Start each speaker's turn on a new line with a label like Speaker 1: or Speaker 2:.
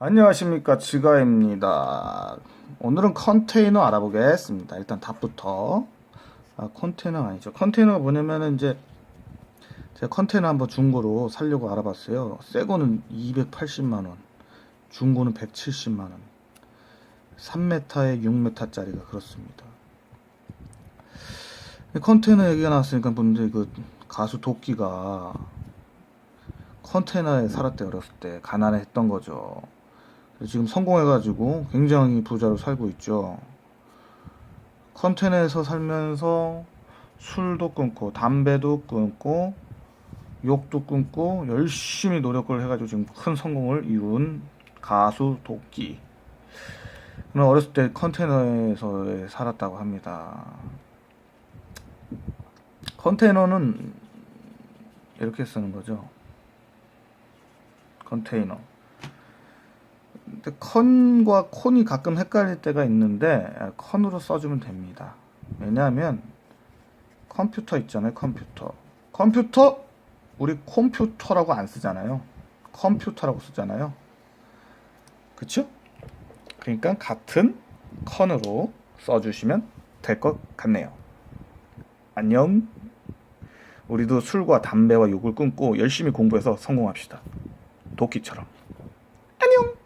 Speaker 1: 안녕하십니까 지가입니다. 오늘은 컨테이너 알아보겠습니다. 일단 답부터. 아 컨테이너 아니죠. 컨테이너가 뭐냐면은 이제 제가 컨테이너 한번 중고로 살려고 알아봤어요. 새 거는 280만원 중고는 170만원. 3m에 6m짜리가 그렇습니다. 이 컨테이너 얘기가 나왔으니까 분들이 그 가수 도끼가 컨테이너에 살았대 어렸을 때. 가난했던 거죠 지금 성공해가지고 굉장히 부자로 살고 있죠. 컨테이너에서 살면서 술도 끊고 담배도 끊고 욕도 끊고 열심히 노력을 해가지고 지금 큰 성공을 이룬 가수 도끼. 그는 어렸을 때 컨테이너에서 살았다고 합니다. 컨테이너는 이렇게 쓰는 거죠. 컨테이너. 근데 컨과 콘이 가끔 헷갈릴 때가 있는데 아, 컨으로 써주면 됩니다. 왜냐하면 컴퓨터 있잖아요. 컴퓨터. 컴퓨터 우리 컴퓨터라고 안 쓰잖아요. 컴퓨터라고 쓰잖아요. 그쵸? 그러니까 같은 컨으로 써주시면 될 것 같네요. 안녕. 우리도 술과 담배와 욕을 끊고 열심히 공부해서 성공합시다. 도끼처럼. 안녕.